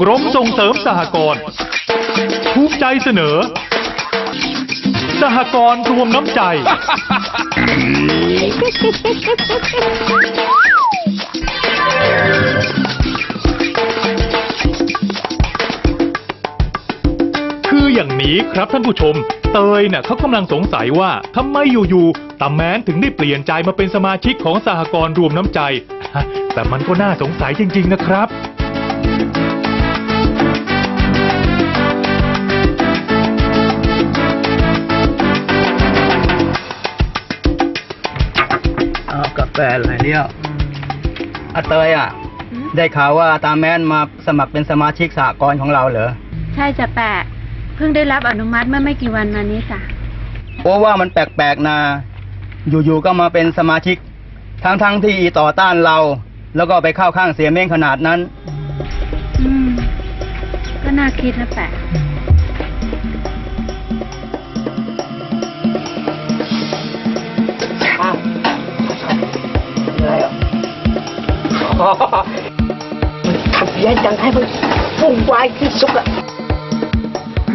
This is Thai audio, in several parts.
กรมส่งเสริมสหกรณ์ภูมิใจเสนอ สหกรณ์รวมน้ำใจ คืออย่างนี้ครับท่านผู้ชม เตยเนี่ยเขากำลังสงสัยว่าทำไมอยู่ๆตาแมนถึงได้เปลี่ยนใจมาเป็นสมาชิกของสหกรณ์รวมน้ำใจ แต่มันก็น่าสงสัยจริง ๆ นะครับ เอากาแฟอะไรเนี่ยอาเตยอะ ได้ข่าวว่าตาแมนมาสมัครเป็นสมาชิกสหกรณ์ของเราเหรอ ใช่จ้ะแปะ เพิ่งได้รับอนุมัติเมื่อไม่กี่วันมานี้จ้ะโอ้ว่ามันแปลกๆนะ อยู่ๆก็มาเป็นสมาชิก ทั้งๆที่อีต่อต้านเรา แล้วก็ไปเข้าข้างเสียเม้งขนาดนั้น อืม ก็น่าคิดนะแปะ ย้ายจังให้มันวุ่นวายที่สุดอะ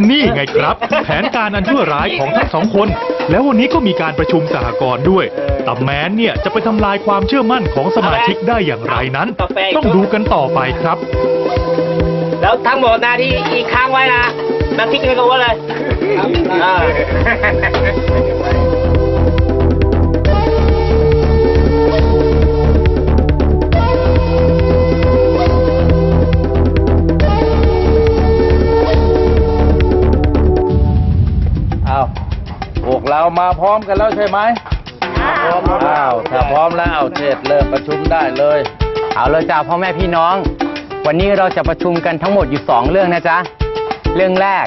นี่ไงครับ แผนการอันชั่วร้ายของทั้งสองคน แล้ววันนี้ก็มีการประชุมสหกรณ์ด้วยตาแม้นเนี่ยจะไปทำลายความเชื่อมั่นของสมาชิกได้อย่างไรนั้น ต้องดูกันต่อไปครับ แล้วทั้งหมดนะที่อีกค้างไว้นะมาคิดกันกันว่าเลย พวกเรามาพร้อมกันแล้วใช่ไหมพร้อมอ้าวถ้าพร้อมแล้วเจ็ดเริ่มประชุมได้เลย เอาเลยจ้าพ่อแม่พี่น้อง วันนี้เราจะประชุมกันทั้งหมดอยู่สองเรื่องนะจ๊ะ เรื่องแรก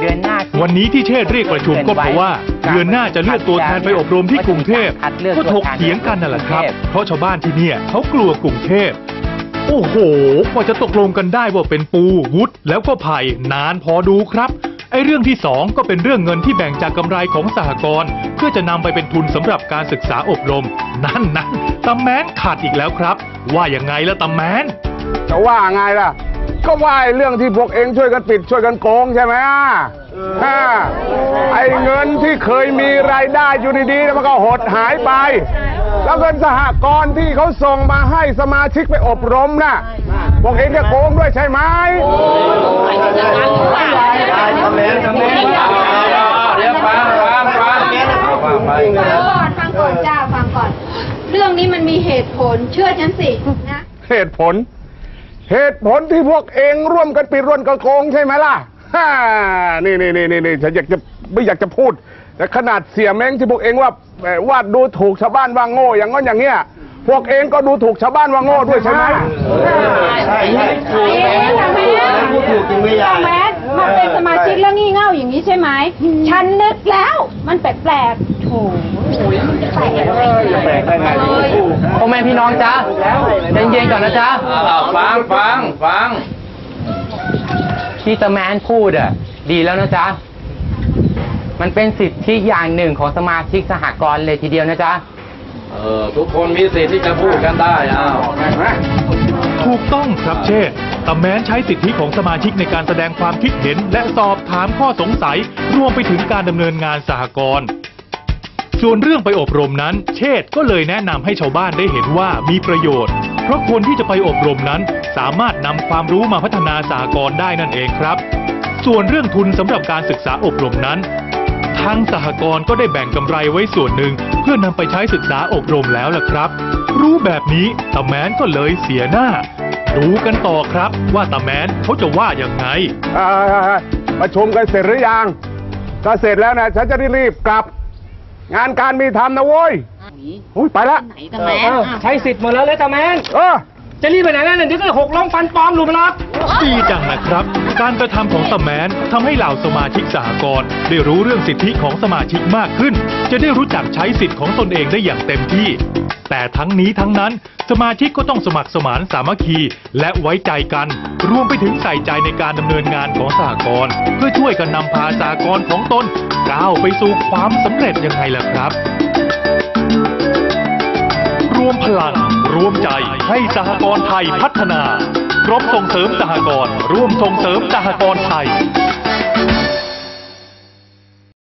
เดือนหน้าวันนี้ที่เชษฐ์เรียกประชุมก็เพราะว่าเดือนหน้าจะเลือกตัวแทนไปอบรมที่กรุงเทพก็ถกเถียงกันนั่นแหละครับ เพราะชาวบ้านที่เนี่ยเขากลัวกรุงเทพโอ้โหกว่าจะตกลงกันได้ว่าเป็นปูวุฒแล้วก็ไผ่นานพอดูครับ ไอ้เรื่องที่สองก็เป็นเรื่องเงินที่แบ่งจากกำไรของสหกรณ์เพื่อจะนำไปเป็นทุนสำหรับการศึกษาอบรม นั่นนะตาแมนขาดอีกแล้วครับ ว่าอย่างไงละตาแมนจะว่าไงล่ะ ก็ว่าไอ้เรื่องที่พวกเองช่วยกันปิดช่วยกันโกงใช่ไหมอะอ่าไอ้เงินที่เคยมีรายได้อยู่ดีๆแล้วมันก็หดหายไป แล้วเงินสหกรณ์ที่เขาส่งมาให้สมาชิกไปอบรมน่ะ วกเองจะโกงด้วยใช่ไหมเดี๋ยวฟังฟังฟังฟังไปก่อนฟังก่อนจ้าฟังก่อน เรื่องนี้มันมีเหตุผลเชื่อฉันสินะเหตุผล เหตุผลที่พวกเองร่วมกันปิดร่วมกันโกงใช่ไหมล่ะฮ่านี่นี่นี่นี่นี่ฉันอยากจะไม่อยากจะพูด แต่ขนาดเสียแม้งที่พวกเองว่า วาดดูถูกชาวบ้านว่าโง่อย่างนั้นอย่างเงี้ย พวกเองก็ดูถูกชาวบ้านว่าโง่ด้วยใช่ไหมใช่ทำไมแมนมาเป็นสมาชิกแล้วงี่เง่าอย่างนี้ใช่ไหม ฉันนึกแล้ว มันแปลกๆโถแปลกได้ไงพ่อแม่พี่น้องจ้าใจเย็นๆก่อนนะจ๊ะอ้าวฟังฟังฟังที่ตาแมนพูดอะ ดีแล้วนะจ๊ะ มันเป็นสิทธิอย่างหนึ่งของสมาชิกสหกรณ์เลยทีเดียวนะจ๊ะ เออทุกคนมีสิทธิ์ที่จะพูดกันได้อ้าวถูกต้องครับเชษฐ์แต่แม้นใช้สิทธิของสมาชิกในการแสดงความคิดเห็น และสอบถามข้อสงสัย รวมไปถึงการดำเนินงานสหกรณ์ส่วนเรื่องไปอบรมนั้น เชษฐ์ก็เลยแนะนำให้ชาวบ้านได้เห็นว่ามีประโยชน์ เพราะคนที่จะไปอบรมนั้น สามารถนำความรู้มาพัฒนาสหกรณ์ได้นั่นเองครับ ส่วนเรื่องทุนสำหรับการศึกษาอบรมนั้น ทางสหกรณ์ก็ได้แบ่งกำไรไว้ส่วนหนึ่งเพื่อนำไปใช้ศึกษาอบรมแล้วล่ะครับ รู้แบบนี้ตาแมนก็เลยเสียหน้า ดูกันต่อครับว่าตาแมนเขาจะว่ายังไงอ่าประชุมกันเสร็จหรือยังถ้าเสร็จแล้วนะฉันจะได้รีบกลับ งานการมีทำนะโว้ยอุ้ยไปละใช้สิทธิ์หมดแล้วเลยตาแมนเออจะรีบไปไหนนั่นเดี๋ยวก็หกล้มฟันปลอมหลุมาหรอก ดีจังนะครับ การกระทำของตาแมนทำให้เหล่าสมาชิกสหกรณ์ได้รู้เรื่องสิทธิของสมาชิกมากขึ้น จะได้รู้จักใช้สิทธิของตนเองได้อย่างเต็มที่ แต่ทั้งนี้ทั้งนั้น สมาชิกก็ต้องสมัครสมานสามัคคี และไว้ใจกัน รวมไปถึงใส่ใจในการดำเนินงานของสหกรณ์เพื่อช่วยกันนำพาสหกรณ์ของตนก้าวไปสู่ความสำเร็จยังไงล่ะครับรวมพลังรวมใจให้สหกรณ์ไทยพัฒนา รมส่งเสริมสหกรณ์ร่วมส่งเสริมสหกรณ์ไทย